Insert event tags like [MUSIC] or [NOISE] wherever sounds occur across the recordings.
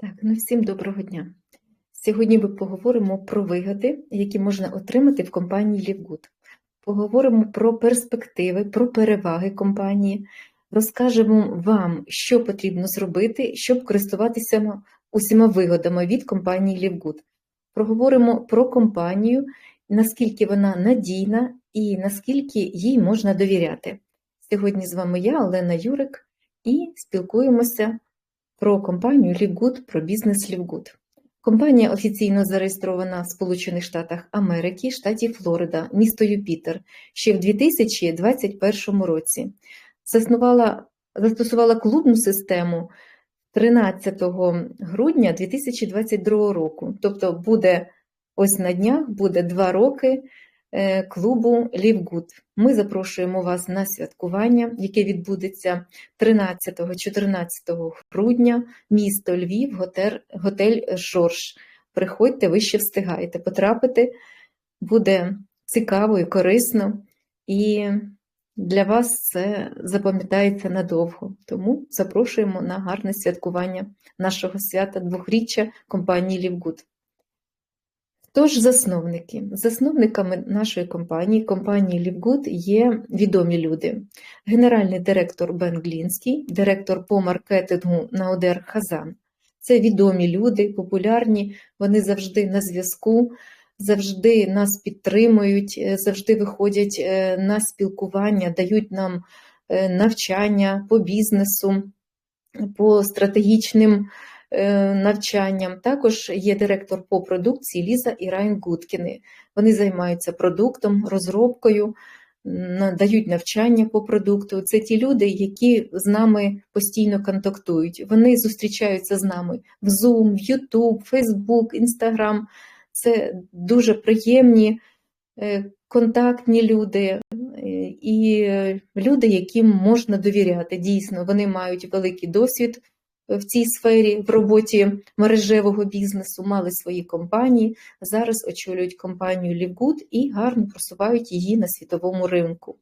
Так, ну всім доброго дня. Сьогодні ми поговоримо про вигоди, які можна отримати в компанії Лівгуд. Поговоримо про перспективи, про переваги компанії, розкажемо вам, що потрібно зробити, щоб користуватися усіма вигодами від компанії Лівгуд. Проговоримо про компанію, наскільки вона надійна і наскільки їй можна довіряти. Сьогодні з вами я, Олена Юрик, і спілкуємося про компанію Лівгуд, про бізнес Лівгуд. Компанія офіційно зареєстрована в Сполучених Штатах Америки, штаті Флорида, місто Юпітер, ще в 2021 році. Заснувала, застосувала клубну систему 13 грудня 2022 року. Тобто буде ось на днях буде два роки клубу Лівгуд. Ми запрошуємо вас на святкування, яке відбудеться 13-14 грудня, місто Львів, готель, готель Жорж. Приходьте, ви ще встигаєте потрапити, буде цікаво і корисно, і для вас це запам'ятається надовго. Тому запрошуємо на гарне святкування нашого свята двохріччя компанії Лівгуд. Тож, засновники. Засновниками нашої компанії, компанії Лівгуд, є відомі люди. Генеральний директор Бен Глінський, директор по маркетингу Наодер Хазан. Це відомі люди, популярні, вони завжди на зв'язку, завжди нас підтримують, е, завжди виходять е, на спілкування, дають нам е, навчання по бізнесу, по стратегічним. Е, навчанням. Також є директор по продукції Ліза і Райан Гудкіни. Вони займаються продуктом, розробкою, надають навчання по продукту. Це ті люди, які з нами постійно контактують. Вони зустрічаються з нами в Zoom, в YouTube, Facebook, Instagram. Це дуже приємні. Е, контактні люди е, і люди, яким можна довіряти. Дійсно, вони мають великий досвід в цій сфері в роботі мережевого бізнесу, мали свої компанії. Зараз очолюють компанію Лівгуд і гарно просувають її на світовому ринку.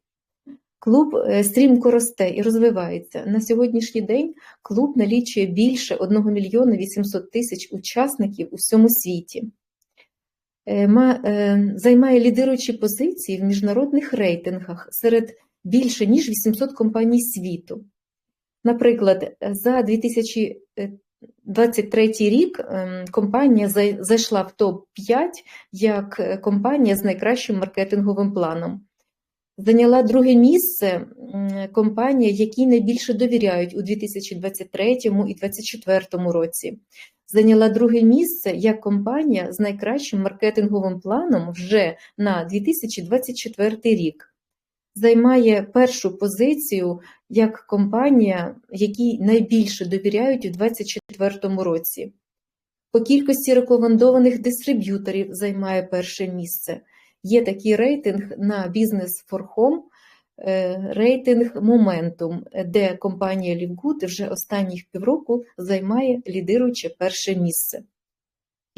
Клуб е, стрімко росте і розвивається. На сьогоднішній день клуб налічує більше 1 мільйона 800 тисяч учасників у всьому світі. Е, е, займає лідируючі позиції в міжнародних рейтингах серед більше ніж 800 компаній світу. Наприклад, за 2023 рік ем, компанія зайшла в топ-5 як е, компанія з найкращим маркетинговим планом. Зайняла друге місце компанія, якій найбільше довіряють у 2023 і 2024 році. Зайняла друге місце як компанія з найкращим маркетинговим планом вже на 2024 рік займає першу позицію як компанія, якій найбільше довіряють у 2024 році. По кількості рекомендованих дистриб'юторів займає перше місце. Є такий рейтинг на for Home, е, рейтинг Momentum, де компанія Лівгуд вже останніх півроку займає лідируюче перше місце.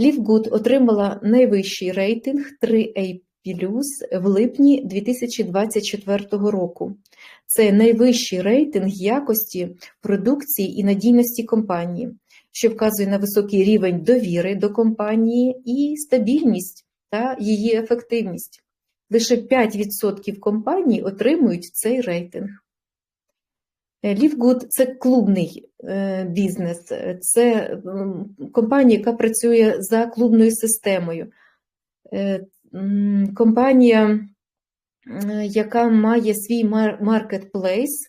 Лівгуд отримала найвищий рейтинг 3A Плюс в липні 2024 року. Це найвищий рейтинг якості продукції і надійності компанії, що вказує на високий рівень довіри до компанії і стабільність та її ефективність. Лише 5% компаній отримують цей рейтинг. Лівгуд це клубний е, бізнес, це компанія, яка працює за клубною системою. Е, компанія, яка має свій маркетплейс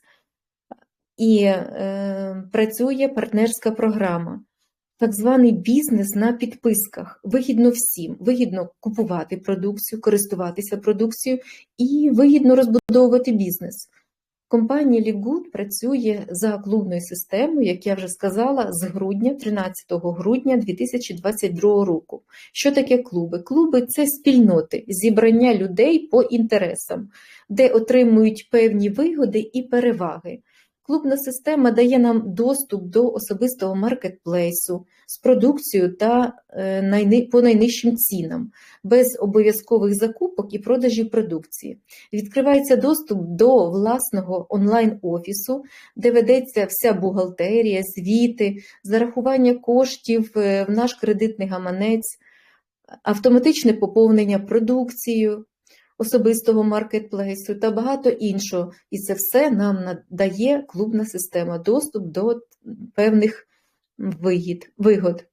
і е, працює партнерська програма. Так званий бізнес на підписках. Вигідно всім, вигідно купувати продукцію, користуватися продукцією і вигідно розбудовувати бізнес. Компанія Лівгуд працює за клубною системою, як я вже сказала, з грудня, 13 грудня 2022 року. Що таке клуби? Клуби це спільноти, зібрання людей по інтересам, де отримують певні вигоди і переваги. Клубна система дає нам доступ до особистого маркетплейсу з продукцією та е, по найнижчим цінам, без обов'язкових закупок і продажів продукції. Відкривається доступ до власного онлайн-офісу, де ведеться вся бухгалтерія, звіти, зарахування коштів е, в наш кредитний гаманець, автоматичне поповнення продукцією особистого маркетплейсу та багато іншого. І це все нам надає клубна система, доступ до певних вигід, вигод.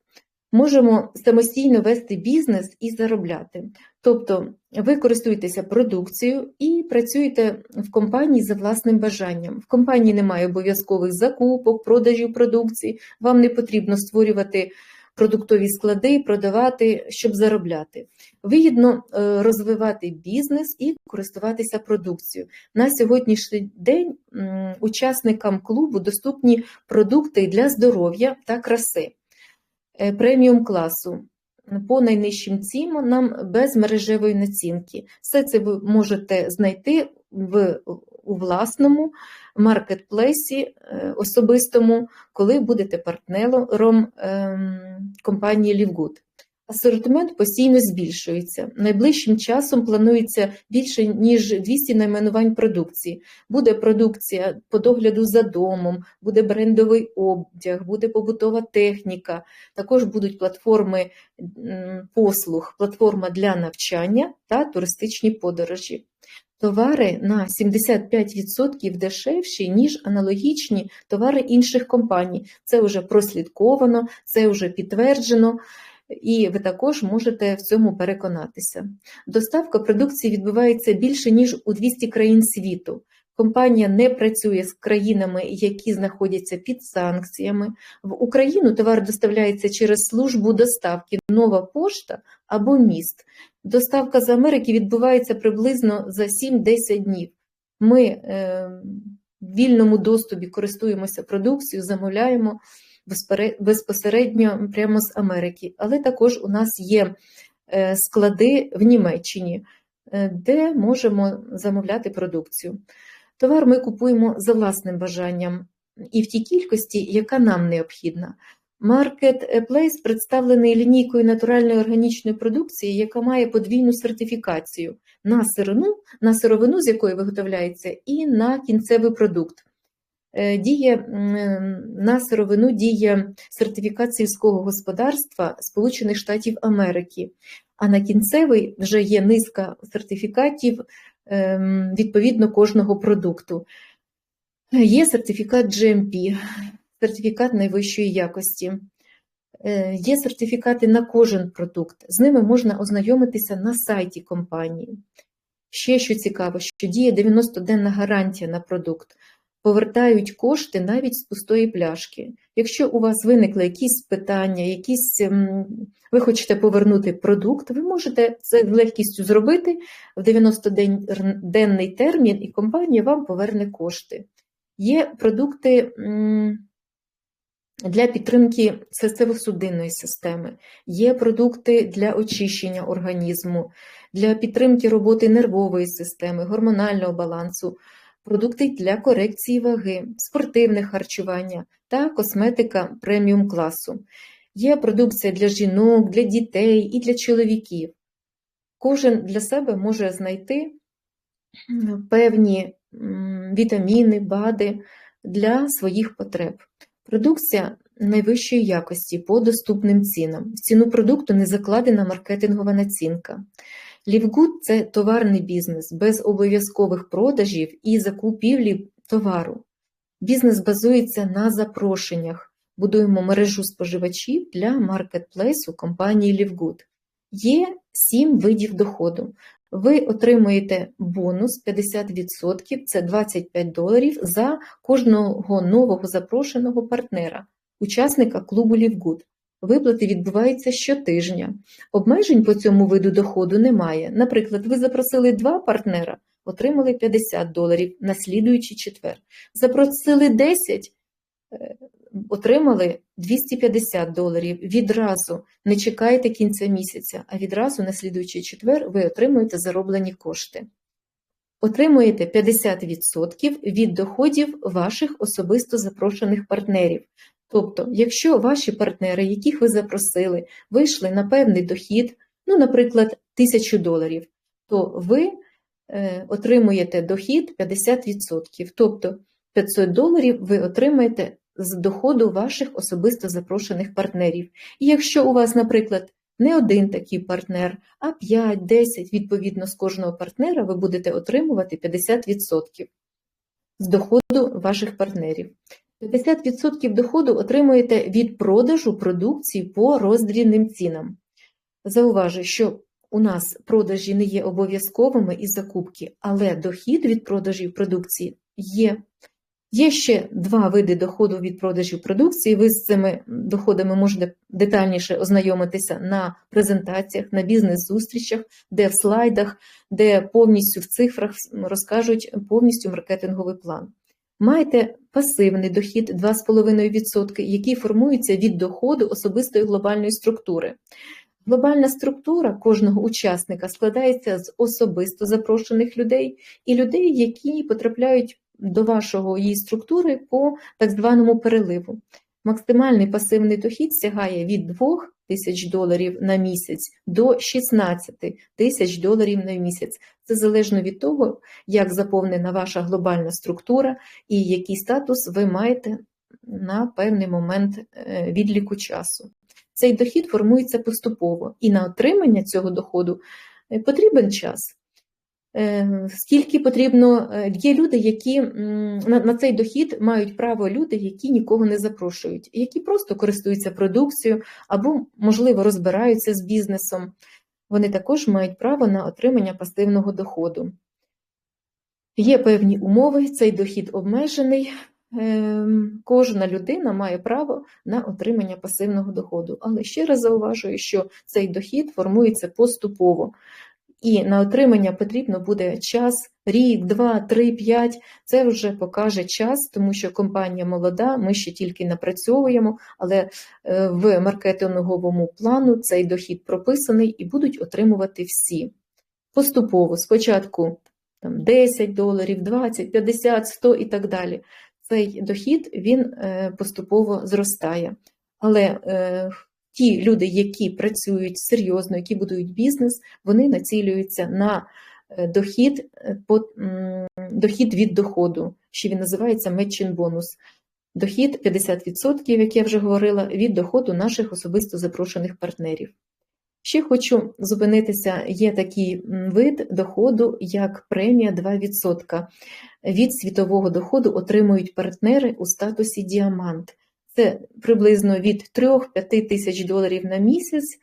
Можемо самостійно вести бізнес і заробляти. Тобто ви користуєтеся продукцією і працюєте в компанії за власним бажанням. В компанії немає обов'язкових закупок, продажів продукції, вам не потрібно створювати продуктові склади, продавати, щоб заробляти. Вигідно е, розвивати бізнес і користуватися продукцією. На сьогоднішній день учасникам клубу доступні продукти для здоров'я та краси е, преміум класу. По найнижчим цінам без мережевої націнки. Все це ви можете знайти в, у власному маркетплейсі е, особистому, коли будете партнером ем, компанії Лівгуд. Асортимент постійно збільшується. Найближчим часом планується більше ніж 200 найменувань продукції. Буде продукція по догляду за домом, буде брендовий одяг, буде побутова техніка. Також будуть платформи послуг, платформа для навчання та туристичні подорожі. Товари на 75% дешевші, ніж аналогічні товари інших компаній. Це вже прослідковано, це вже підтверджено і ви також можете в цьому переконатися. Доставка продукції відбувається більше ніж у 200 країн світу. Компанія не працює з країнами, які знаходяться під санкціями. В Україну товар доставляється через службу доставки нова пошта або міст. Доставка з Америки відбувається приблизно за 7-10 днів. Ми е, в вільному доступі користуємося продукцією, замовляємо безпосередньо прямо з Америки. Але також у нас є е, склади в Німеччині, е, де можемо замовляти продукцію. Товар ми купуємо за власним бажанням і в тій кількості, яка нам необхідна. Marketplace представлений лінійкою натуральної органічної продукції, яка має подвійну сертифікацію на сировину, на сировину, з якої виготовляється, і на кінцевий продукт. Е, діє на сировину діє сертифікат сільського господарства Сполучених Штатів Америки, а на кінцевий вже є низка сертифікатів ем, відповідно кожного продукту. Є сертифікат GMP, сертифікат найвищої якості. Е, є сертифікати на кожен продукт, з ними можна ознайомитися на сайті компанії. Ще що цікаво, що діє 90-денна гарантія на продукт повертають кошти навіть з пустої пляшки. Якщо у вас виникли якісь питання, якісь ем, ви хочете повернути продукт, ви можете це легкістю зробити в 90-денний термін, і компанія вам поверне кошти. Є продукти для підтримки серцево-судинної системи, є продукти для очищення організму, для підтримки роботи нервової системи, гормонального балансу продукти для корекції ваги, спортивне харчування та косметика преміум класу. Є продукція для жінок, для дітей і для чоловіків. Кожен для себе може знайти певні вітаміни, БАДи для своїх потреб. Продукція найвищої якості по доступним цінам. В ціну продукту не закладена маркетингова націнка. Лівгуд це товарний бізнес без обов'язкових продажів і закупівлі товару. Бізнес базується на запрошеннях. Будуємо мережу споживачів для маркетплейсу компанії Лівгуд. Є сім видів доходу. Ви отримуєте бонус 50%, це 25 доларів за кожного нового запрошеного партнера, учасника клубу Лівгуд. Виплати відбуваються щотижня. Обмежень по цьому виду доходу немає. Наприклад, ви запросили два партнера, отримали 50 доларів на слідуючий четвер. Запросили 10, е, отримали 250 доларів. Відразу не чекайте кінця місяця, а відразу на слідуючий четвер ви отримуєте зароблені кошти. отримуєте 50% від доходів ваших особисто запрошених партнерів. Тобто, якщо ваші партнери, яких ви запросили, вийшли на певний дохід, ну, наприклад, 1000 доларів, то ви е, отримуєте дохід 50%. Тобто 500 доларів ви отримаєте з доходу ваших особисто запрошених партнерів. І якщо у вас, наприклад, не один такий партнер, а 5, 10, відповідно, з кожного партнера ви будете отримувати 50% з доходу ваших партнерів. 50% доходу отримуєте від продажу продукції по роздрібним цінам. Зауважу, що у нас продажі не є обов'язковими із закупки, але дохід від продажів продукції є. Є ще два види доходу від продажів продукції. Ви з цими доходами можете детальніше ознайомитися на презентаціях, на бізнес-зустрічах, де в слайдах, де повністю в цифрах розкажуть повністю маркетинговий план. Маєте пасивний дохід 2,5%, який формується від доходу особистої глобальної структури. Глобальна структура кожного учасника складається з особисто запрошених людей і людей, які потрапляють до вашого її структури по так званому переливу. Максимальний пасивний дохід сягає від 2 тисяч доларів на місяць до 16 тисяч доларів на місяць. Це залежно від того, як заповнена ваша глобальна структура і який статус ви маєте на певний момент е, відліку часу. Цей дохід формується поступово, і на отримання цього доходу е, потрібен час. Е, скільки потрібно, е, є люди, які на цей дохід мають право люди, які нікого не запрошують, які просто користуються продукцією або, можливо, розбираються з бізнесом. Вони також мають право на отримання пасивного доходу. Є певні умови, цей дохід обмежений. Ем, кожна людина має право на отримання пасивного доходу. Але ще раз зауважую, що цей дохід формується поступово і на отримання потрібно буде час, рік, два, три, п'ять. Це вже покаже час, тому що компанія молода, ми ще тільки напрацьовуємо, але е, в маркетинговому плану цей дохід прописаний і будуть отримувати всі. Поступово, спочатку там, 10 доларів, 20, 50, 100 і так далі. Цей дохід він е, поступово зростає. Але е, ті люди, які працюють серйозно, які будують бізнес, вони націлюються на е, дохід е, дохід від доходу, що він називається matching бонус. Дохід 50%, як я вже говорила, від доходу наших особисто запрошених партнерів. Ще хочу зупинитися, є такий вид доходу, як премія 2%. Від світового доходу отримують партнери у статусі діамант. Це приблизно від 3-5 тисяч доларів на місяць.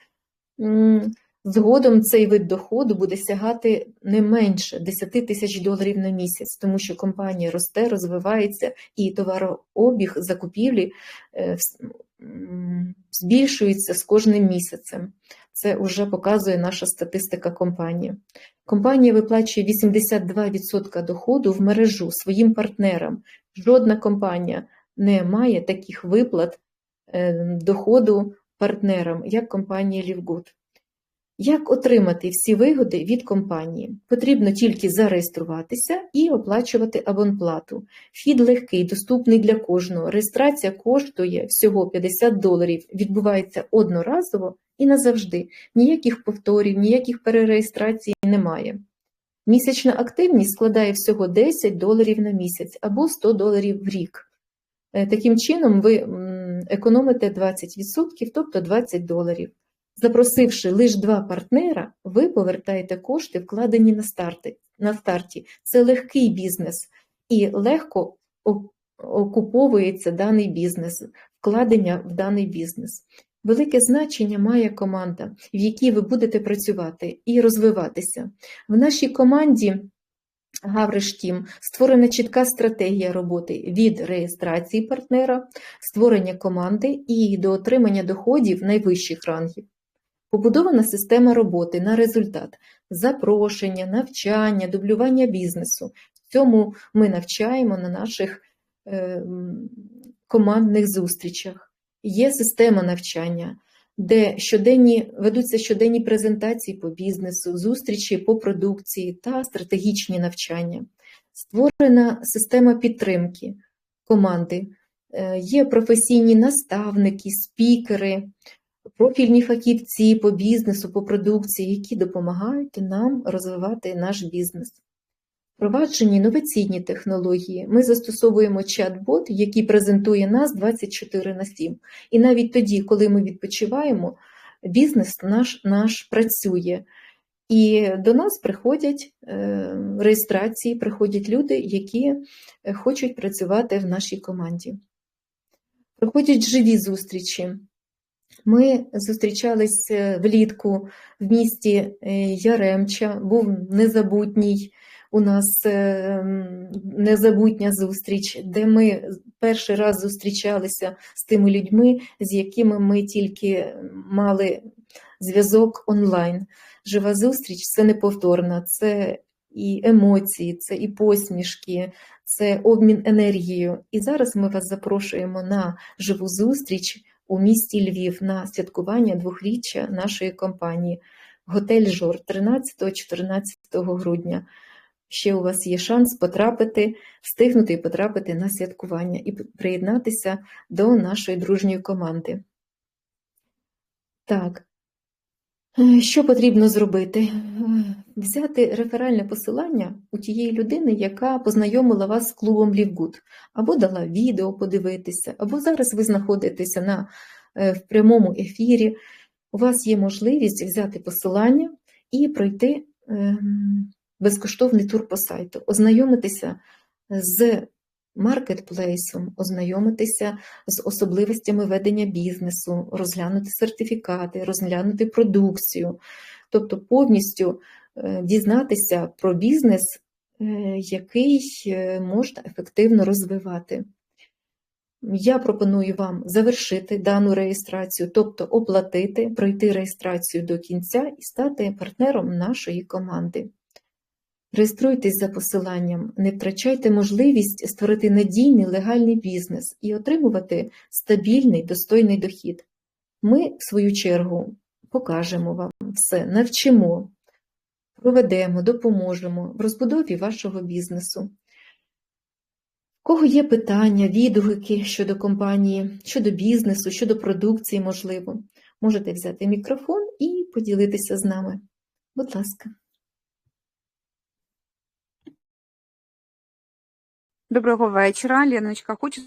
Згодом цей вид доходу буде сягати не менше 10 тисяч доларів на місяць, тому що компанія росте, розвивається і товарообіг закупівлі е, збільшується з кожним місяцем. Це вже показує наша статистика компанії. Компанія виплачує 82% доходу в мережу своїм партнерам. Жодна компанія немає таких виплат е, доходу партнерам, як компанія Лівгуд. Як отримати всі вигоди від компанії? Потрібно тільки зареєструватися і оплачувати абонплату. Фід легкий, доступний для кожного. Реєстрація коштує всього 50 доларів, відбувається одноразово і назавжди. Ніяких повторів, ніяких перереєстрацій немає. Місячна активність складає всього 10 доларів на місяць або 100 доларів в рік. Е, таким чином, ви економите 20%, тобто 20 доларів. Запросивши лише два партнера, ви повертаєте кошти, вкладені на старті. на старті. Це легкий бізнес і легко окуповується даний бізнес, вкладення в даний бізнес. Велике значення має команда, в якій ви будете працювати і розвиватися. В нашій команді Гавриштім створена чітка стратегія роботи від реєстрації партнера, створення команди і до отримання доходів найвищих рангів. Побудована система роботи на результат запрошення, навчання, дублювання бізнесу. В цьому ми навчаємо на наших е, командних зустрічах. Є система навчання, де щоденні ведуться щоденні презентації по бізнесу, зустрічі по продукції та стратегічні навчання. Створена система підтримки команди. Е, Є професійні наставники, спікери, профільні фахівці по бізнесу, по продукції, які допомагають нам розвивати наш бізнес. Впроваджені інноваційні технології. Ми застосовуємо чат-бот, який презентує нас 24 на 7. І навіть тоді, коли ми відпочиваємо, бізнес наш, наш працює. І до нас приходять е, реєстрації, приходять люди, які е, хочуть працювати в нашій команді. Проходять живі зустрічі. Ми зустрічались е, влітку в місті е, Яремча, був незабутній у нас е, незабутня зустріч, де ми перший раз зустрічалися з тими людьми, з якими ми тільки мали зв'язок онлайн. Жива зустріч це неповторна, це і емоції, це і посмішки, це обмін енергією. І зараз ми вас запрошуємо на живу зустріч у місті Львів на святкування двохріччя нашої компанії. Готель Жор 13-14 грудня. Ще у вас є шанс потрапити, встигнути і потрапити на святкування і приєднатися до нашої дружньої команди. Так, що потрібно зробити? Взяти реферальне посилання у тієї людини, яка познайомила вас з клубом Лівгуд, або дала відео подивитися, або зараз ви знаходитеся на, е, в прямому ефірі. У вас є можливість взяти посилання і пройти ем, безкоштовний тур по сайту, ознайомитися з маркетплейсом, ознайомитися з особливостями ведення бізнесу, розглянути сертифікати, розглянути продукцію, тобто повністю е, дізнатися про бізнес, е, який е, можна ефективно розвивати. Я пропоную вам завершити дану реєстрацію, тобто оплатити, пройти реєстрацію до кінця і стати партнером нашої команди. Реєструйтесь за посиланням, не втрачайте можливість створити надійний легальний бізнес і отримувати стабільний достойний дохід. Ми, в свою чергу, покажемо вам все, навчимо, проведемо, допоможемо в розбудові вашого бізнесу. Кого є питання, відгуки щодо компанії, щодо бізнесу, щодо продукції, можливо, можете взяти мікрофон і поділитися з нами. Будь ласка. Доброго вечора, Леночка. Хочу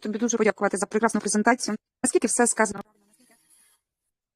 тобі дуже подякувати за прекрасну презентацію. Наскільки все сказано?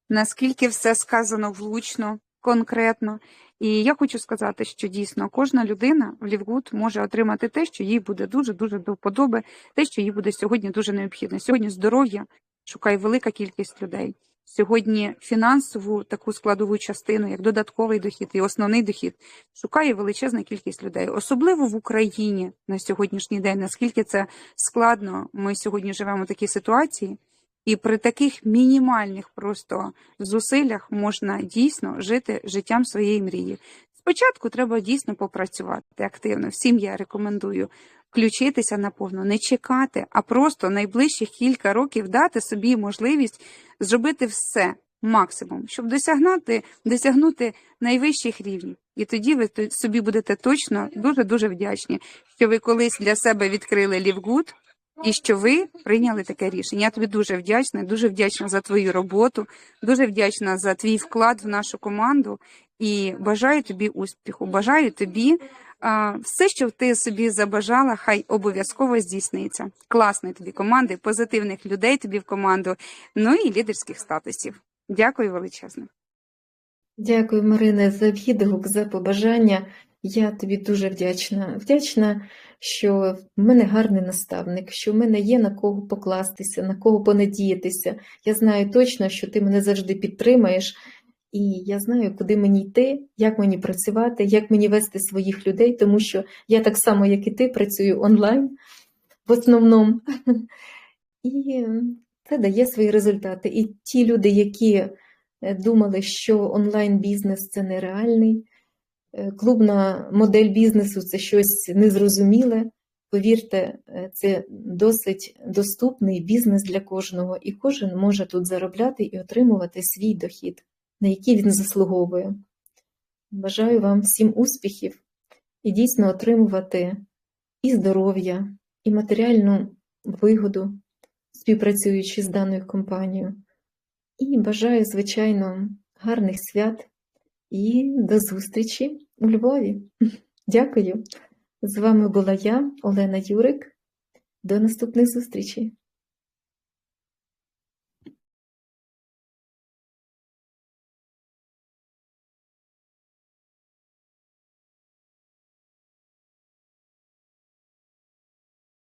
Наскільки все сказано влучно, конкретно. І я хочу сказати, що дійсно кожна людина в Лівгуд може отримати те, що їй буде дуже-дуже до вподоби, те, що їй буде сьогодні дуже необхідно. Сьогодні здоров'я шукає велика кількість людей. Сьогодні фінансову таку складову частину, як додатковий дохід і основний дохід, шукає величезна кількість людей, особливо в Україні на сьогоднішній день. Наскільки це складно, ми сьогодні живемо в такій ситуації, і при таких мінімальних просто зусиллях можна дійсно жити життям своєї мрії. Спочатку треба дійсно попрацювати активно. Всім я рекомендую включитися наповну, не чекати, а просто найближчих кілька років дати собі можливість зробити все максимум, щоб досягнути, досягнути найвищих рівнів. І тоді ви собі будете точно дуже дуже вдячні, що ви колись для себе відкрили Лівгуд. І що ви прийняли таке рішення. Я тобі дуже вдячна, дуже вдячна за твою роботу, дуже вдячна за твій вклад в нашу команду і бажаю тобі успіху. Бажаю тобі все, що ти собі забажала, хай обов'язково здійсниться. Класної тобі команди, позитивних людей тобі в команду, ну і лідерських статусів. Дякую величезно. Дякую, Марине, за відгук, за побажання. Я тобі дуже вдячна. Вдячна, що в мене гарний наставник, що в мене є на кого покластися, на кого понадіятися. Я знаю точно, що ти мене завжди підтримаєш, і я знаю, куди мені йти, як мені працювати, як мені вести своїх людей, тому що я так само, як і ти, працюю онлайн в основному. [LAUGHS] І це дає свої результати. І ті люди, які е, думали, що онлайн-бізнес це нереальний, е, клубна модель бізнесу це щось незрозуміле. Повірте, е, це досить доступний бізнес для кожного, і кожен може тут заробляти і отримувати свій дохід, на який він заслуговує. Бажаю вам всім успіхів і дійсно отримувати і здоров'я, і матеріальну вигоду, співпрацюючи з даною компанією. І бажаю, звичайно, гарних свят і до зустрічі у Львові. [LAUGHS] Дякую. З вами була я, Олена Юрик. До наступних зустрічей.